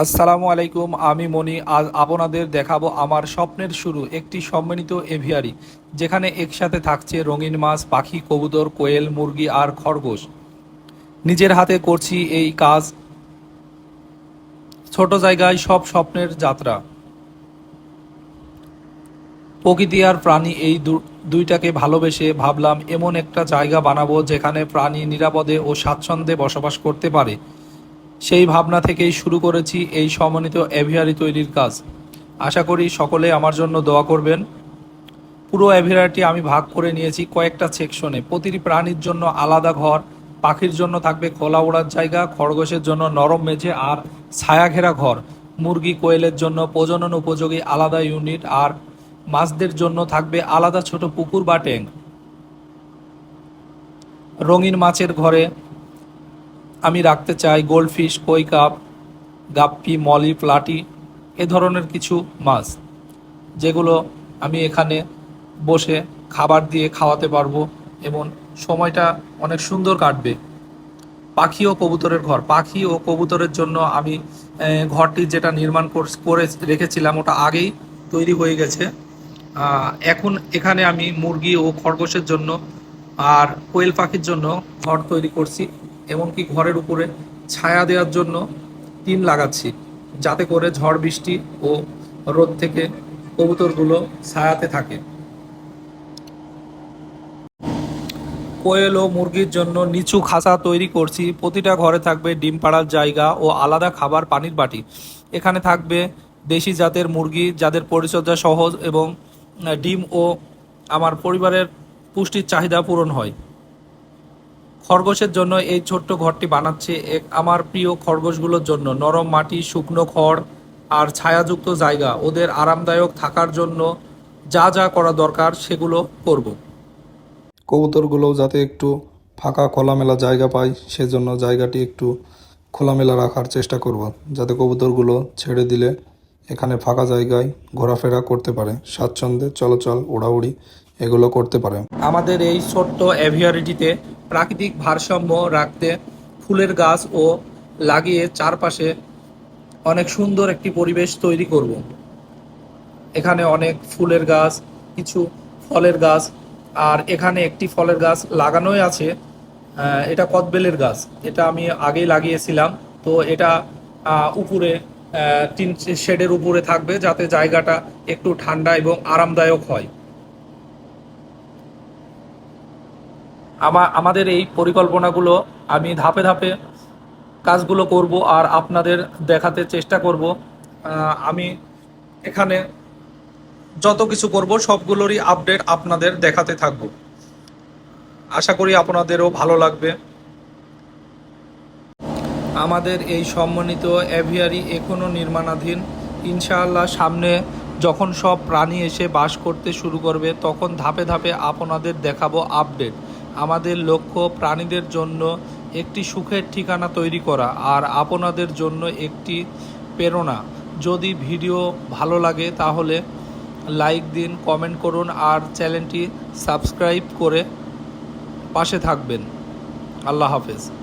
আসসালামু আলাইকুম, আমি মনি। আজ আপনাদের দেখাবো আমার স্বপ্নের শুরু একটি সম্মানিত এভিয়ারি, যেখানে একসাথে থাকছে রঙিন মাছ, পাখি, কবুতর, কোয়েল, মুরগি আর খরগোশ। নিজের হাতে করছি এই কাজ। ছোট জায়গায় সব স্বপ্নের যাত্রা। প্রকৃতি আর প্রাণী এই দুইটাকে ভালোবেসে ভাবলাম এমন একটা জায়গা বানাবো, যেখানে প্রাণী নিরাপদে ও স্বাচ্ছন্দ্যে বসবাস করতে পারে। সেই ভাবনা থেকেই শুরু করেছি এই সমন্বিত অ্যাভিয়ারি তৈরির কাজ। আশা করি সকলে আমার জন্য দোয়া করবেন। পুরো অ্যাভিয়ারিটি আমি ভাগ করে নিয়েছি কয়েকটা সেকশনে। প্রতিটি প্রাণীর জন্য আলাদা ঘর, পাখির জন্য থাকবে খোলা ওড়ার জায়গা, খরগোশের জন্য নরম মেঝে আর ছায়া ঘেরা ঘর। মুরগি, কোয়েলের জন্য প্রজনন উপযোগী আলাদা ইউনিট আর মাছদের জন্য থাকবে আলাদা ছোট পুকুর বা ট্যাঙ্ক। রঙিন মাছের ঘরে আমি রাখতে চাই গোল্ডফিশ, কই কাপ, গাপ্পি, মলি, প্লাটি, এ ধরনের কিছু মাছ, যেগুলো আমি এখানে বসে খাবার দিয়ে খাওয়াতে পারব এবং সময়টা অনেক সুন্দর কাটবে। পাখি ও কবুতরের ঘর। পাখি ও কবুতরের জন্য আমি ঘরটি যেটা নির্মাণ করে রেখেছিলাম ওটা আগেই তৈরি হয়ে গেছে। এখন এখানে আমি মুরগি ও খরগোশের জন্য আর কোয়েল পাখির জন্য ঘর তৈরি করছি। এমনকি ঘরের উপরে ছায়া দেওয়ার জন্য টিন লাগাচ্ছি। যাতে করে ঝড়, বৃষ্টি ও রোদ থেকে কবুতরগুলো ছায়াতে থাকে। কোয়েল ও মুরগির জন্য নিচু খাঁচা তৈরি করছি। প্রতিটা ঘরে থাকবে ডিম পাড়ার জায়গা ও আলাদা খাবার পানির বাটি। এখানে থাকবে দেশি জাতের মুরগি, যাদের পরিচর্যা সহজ এবং ডিম ও আমার পরিবারের পুষ্টির চাহিদা পূরণ হয়। খরগোশের জন্য এই ছোট্ট ঘরটি বানাচ্ছে এক আমার প্রিয় খরগোশগুলোর জন্য। নরম মাটি শুকনো খড় আর ছায়াযুক্ত জায়গা। ওদের আরামদায়ক থাকার জন্য যা যা করা দরকার সেগুলো করব। কবুতরগুলোও যাতে একটু ফাঁকা খোলামেলা জায়গা পায় সেজন্য জায়গাটি একটু খোলামেলা রাখার চেষ্টা করব। যাতে কবুতরগুলো ছেড়ে দিলে এখানে ফাঁকা জায়গায় ঘোরাফেরা করতে পারে স্বাচ্ছন্দ্যে চলাচল উড়াউড়ি এগুলো করতে পারে। আমাদের এই ছোট্ট অ্যাভিয়ারিটিতে প্রাকৃতিক ভারসাম্য রাখতে ফুলের গাছ ও লাগিয়ে চারপাশে অনেক সুন্দর একটি পরিবেশ তৈরি করব। এখানে অনেক ফুলের গাছ, কিছু ফলের গাছ, আর এখানে একটি ফলের গাছ লাগানোই আছে। এটা কদবেলের গাছ। এটা আমি আগেই লাগিয়েছিলাম। তো এটা উপরে টিন শেডের উপরে থাকবে যাতে জায়গাটা একটু ঠান্ডা এবং আরামদায়ক হয়। আমা আমাদের এই পরিকল্পনাগুলো আমি ধাপে ধাপে কাজগুলো করব আর আপনাদের দেখাতে চেষ্টা করব। আমি এখানে যত কিছু করব সবগুলোরই আপডেট আপনাদের দেখাতে থাকব। আশা করি আপনাদেরও ভালো লাগবে। আমাদের এই সম্মানিত অ্যাভিয়ারি এখনও নির্মাণাধীন, ইনশাআল্লাহ সামনে যখন সব প্রাণী এসে বাস করতে শুরু করবে, তখন ধাপে ধাপে আপনাদের দেখাবো আপডেট। আমাদের লক্ষ্য প্রাণীদের জন্য একটি সুখের ঠিকানা তৈরি করা আর আপনাদের জন্য একটি প্রেরণা। যদি ভিডিও ভালো লাগে, তাহলে লাইক দিন, কমেন্ট করুন আর চ্যানেলটি সাবস্ক্রাইব করে পাশে থাকবেন। আল্লাহ হাফেজ।